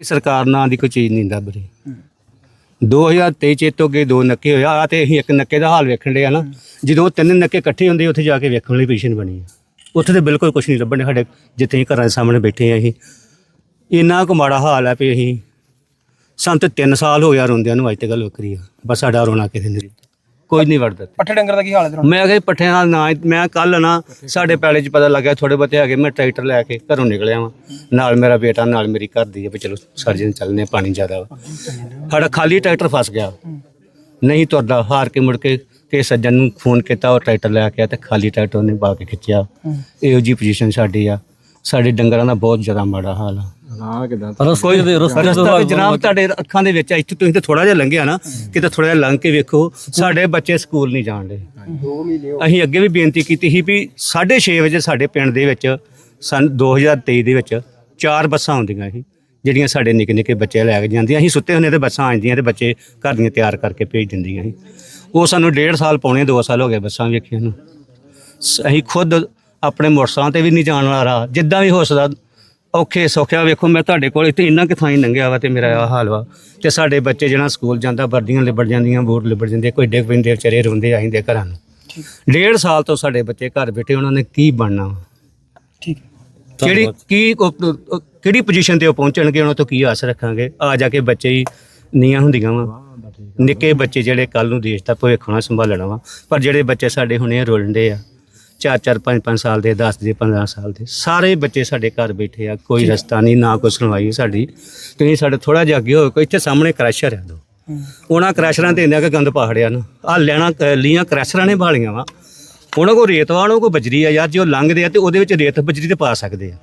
ਸਰਕਾਰ ਨਾਂ ਦੀ ਕੋਈ ਚੀਜ਼ ਨਹੀਂ ਲੱਭ ਰਹੀ 2023 ਚ ਇਹ ਤੋਂ ਅੱਗੇ ਦੋ ਨੱਕੇ ਹੋਇਆ ਆ ਤੇ ਅਸੀਂ ਇੱਕ ਨੱਕੇ ਦਾ ਹਾਲ ਵੇਖਣ ਡਿਆ ਨਾ। ਜਦੋਂ ਤਿੰਨ ਨੱਕੇ ਇਕੱਠੇ ਹੁੰਦੇ ਉੱਥੇ ਜਾ ਕੇ ਵੇਖਣ ਵਾਲੀ ਪੋਜੀਸ਼ਨ ਬਣੀ ਆ। ਉੱਥੇ ਤੇ ਬਿਲਕੁਲ ਕੁਝ ਨਹੀਂ ਲੱਭਣ ਡਿਆ ਸਾਡੇ ਜਿੱਥੇ ਅਸੀਂ ਘਰਾਂ ਦੇ ਸਾਹਮਣੇ ਬੈਠੇ ਆ ਅਸੀਂ। ਇੰਨਾ ਕੁ ਮਾੜਾ ਹਾਲ ਹੈ ਵੀ ਅਸੀਂ ਸਾਨੂੰ ਤੇ 3 ਸਾਲ ਹੋ ਗਿਆ ਰੋਂਦਿਆਂ ਨੂੰ ਅੱਜ ਤੇ ਗੱਲ ਵੱਖਰੀ ਆ। ਬਸ ਸਾਡਾ ਰੋਣਾ ਕਿਸੇ ਨੇ ਕੋਈ ਨਹੀਂ ਵੜਦਾ ਪੱਠੇ ਡੰਗਰ ਦਾ ਕੀ ਹਾਲ ਹੈ ਤੇਰਾ? ਮੈਂ ਕਿਹਾ ਪੱਠਿਆਂ ਨਾਲ ਨਾ ਮੈਂ ਕੱਲ ਨਾ ਸਾਡੇ ਪੈਲੇ 'ਚ ਪਤਾ ਲੱਗਿਆ ਥੋੜੇ ਬਹੁਤੇ ਹੈਗੇ ਮੈਂ ਟਰੈਕਟਰ ਲੈ ਕੇ ਘਰੋਂ ਨਿਕਲਿਆ ਵਾਂ। ਨਾਲ ਮੇਰਾ ਬੇਟਾ ਨਾਲ ਮੇਰੀ ਘਰ ਦੀ ਹੈ ਵੀ ਚਲੋ ਸਰਜਨ ਚੱਲਨੇ ਆ, ਪਾਣੀ ਜ਼ਿਆਦਾ ਵਾ। ਸਾਡਾ ਖਾਲੀ ਟਰੈਕਟਰ ਫਸ ਗਿਆ। ਨਹੀਂ ਤੁਰਦਾ ਹਾਰ ਕੇ ਮੁੜ ਕੇ ਤੇ ਸੱਜਣ ਨੂੰ ਫੋਨ ਕੀਤਾ ਉਹ ਟਰੈਕਟਰ ਲੈ ਕੇ ਆ ਤੇ ਖਾਲੀ ਟਰੈਕਟਰ ਉਹਨੇ ਪਾ ਕੇ ਖਿੱਚਿਆ ਇਹੋ ਜੀ ਪੋਜੀਸ਼ਨ ਸਾਡੀ ਆ। ਸਾਡੇ ਡੰਗਰਾਂ ਦਾ ਬਹੁਤ ਜ਼ਿਆਦਾ ਮਾੜਾ ਹਾਲ ਆ। ਕੋਈ ਰਸਤਾ ਤੇ ਜਨਾਬ ਤੁਹਾਡੇ ਅੱਖਾਂ ਦੇ ਵਿੱਚ ਆ, ਇੱਥੇ ਤੁਸੀਂ ਤੇ ਥੋੜਾ ਜਿਹਾ ਲੰਘਿਆ ਨਾ ਕਿਤੇ ਥੋੜਾ ਜਿਹਾ ਲੰਘ ਕੇ ਵੇਖੋ ਸਾਡੇ ਬੱਚੇ ਸਕੂਲ ਨਹੀਂ ਜਾਣਦੇ ਅਸੀਂ ਅੱਗੇ ਵੀ ਬੇਨਤੀ ਕੀਤੀ ਸੀ ਵੀ 6:30 ਵਜੇ ਸਾਡੇ ਪਿੰਡ ਦੇ ਵਿੱਚ ਸਨ 2023 ਦੇ ਵਿੱਚ ਚਾਰ ਬੱਸਾਂ ਆਉਂਦੀਆਂ ਸੀ ਜਿਹੜੀਆਂ ਸਾਡੇ ਨਿੱਕੇ ਨਿੱਕੇ ਬੱਚੇ ਲੈ ਕੇ ਜਾਂਦੀਆਂ ਅਸੀਂ ਸੁੱਤੇ ਹੁੰਦੇ ਤੇ ਬੱਸਾਂ ਆਉਂਦੀਆਂ ਤੇ ਬੱਚੇ ਘਰ ਦੀਆਂ ਤਿਆਰ ਕਰਕੇ ਭੇਜ ਦਿੰਦੀਆਂ ਸੀ। ਉਹ ਸਾਨੂੰ ਡੇਢ ਸਾਲ ਪੌਣੇ 2 ਸਾਲ ਹੋ ਗਏ ਬੱਸਾਂ ਵੇਖੀਆਂ ਨੂੰ। ਸ- ਅਸੀਂ ਖੁਦ ਆਪਣੇ ਮੋਟਰਸਾਈਕਲ ਤੇ ਵੀ ਨਹੀਂ ਜਾਣ ਵਾਲਾ ਜਿੱਦਾਂ ਵੀ ਹੋ ਸਕਦਾ ਔਖੇ ਸੌਖਿਆ ਵੇਖੋ ਮੈਂ ਤੁਹਾਡੇ ਕੋਲ ਇੱਥੇ ਇੰਨਾ ਕਿ ਥਾਂ ਹੀ ਲੰਘਿਆ ਵਾ ਤੇ ਮੇਰਾ ਆਹ ਹਾਲ ਵਾ। ਤੇ ਸਾਡੇ ਬੱਚੇ ਜਿਹੜਾ ਸਕੂਲ ਜਾਂਦਾ ਵਰਦੀਆਂ ਲਿਬੜ ਜਾਂਦੀਆਂ ਬੂਟ ਲਿਬੜ ਜਾਂਦੇ ਕੋਈ ਡਿੱਗ ਪੈਂਦੇ ਵਿਚਾਰੇ ਰੋਂਦੇ ਆਇੰਦੇ ਘਰਾਂ ਨੂੰ। ਡੇਢ ਸਾਲ ਤੋਂ ਸਾਡੇ ਬੱਚੇ ਘਰ ਬੈਠੇ ਉਹਨਾਂ ਨੇ ਕੀ ਬਣਨਾ ਵਾ? ਠੀਕ। ਕਿਹੜੀ ਕੀ ਉਹ- ਕਿਹੜੀ ਪੋਜੀਸ਼ਨ ਤੇ ਉਹ ਪਹੁੰਚਣਗੇ ਉਹਨਾਂ ਤੋਂ ਕੀ ਆਸ ਰੱਖਾਂਗੇ? ਆ ਜਾ ਕੇ ਬੱਚੇ ਹੀ ਨੀਆਂ ਹੁੰਦੀਆਂ ਵਾ। ਨਿੱਕੇ ਬੱਚੇ ਜਿਹੜੇ ਕੱਲ ਨੂੰ ਦੇਸ਼ ਦਾ ਭਵਿੱਖ ਹੋਣਾ ਸੰਭਾਲਣਾ ਵਾ। ਪਰ ਜਿਹੜੇ ਬੱਚੇ ਸਾਡੇ ਹੁਣੇ ਰੋਲਦੇ ਆ 4 4 5 5 ਸਾਲ ਦੇ 10 ਦੇ 15 ਸਾਲ ਦੇ ਸਾਰੇ ਬੱਚੇ ਸਾਡੇ ਘਰ ਬੈਠੇ ਆ ਕੋਈ ਰਸਤਾ ਨਹੀਂ ਨਾ ਕੋਈ ਸੁਣਵਾਈ ਸਾਡੀ। ਤੁਸੀਂ ਸਾਡੇ ਥੋੜਾ ਜਿਹਾ ਅੱਗੇ ਹੋਏ ਕੋਈ ਇੱਥੇ ਸਾਹਮਣੇ ਕ੍ਰੈਸ਼ਰ ਆ ਦੋ। ਉਹਨਾਂ ਕ੍ਰੈਸ਼ਰਾਂ ਤੇ ਇੰਨਾ ਕਿ ਗੰਦ ਪਾੜਿਆ ਨਾ। ਆ ਲੈਣਾ ਲੀਆਂ ਕ੍ਰੈਸ਼ਰਾਂ ਨੇ ਭਾਲੀਆਂ ਵਾ। ਉਹਨਾਂ ਕੋ ਰੇਤ ਵਾ ਉਹਨਾਂ ਕੋ ਬਜਰੀ ਆ ਯਾਰ ਜੇ ਉਹ ਲੰਘਦੇ ਆ ਤੇ ਉਹਦੇ ਵਿੱਚ ਰੇਤ ਬਜਰੀ ਤੇ ਪਾ ਸਕਦੇ ਆ।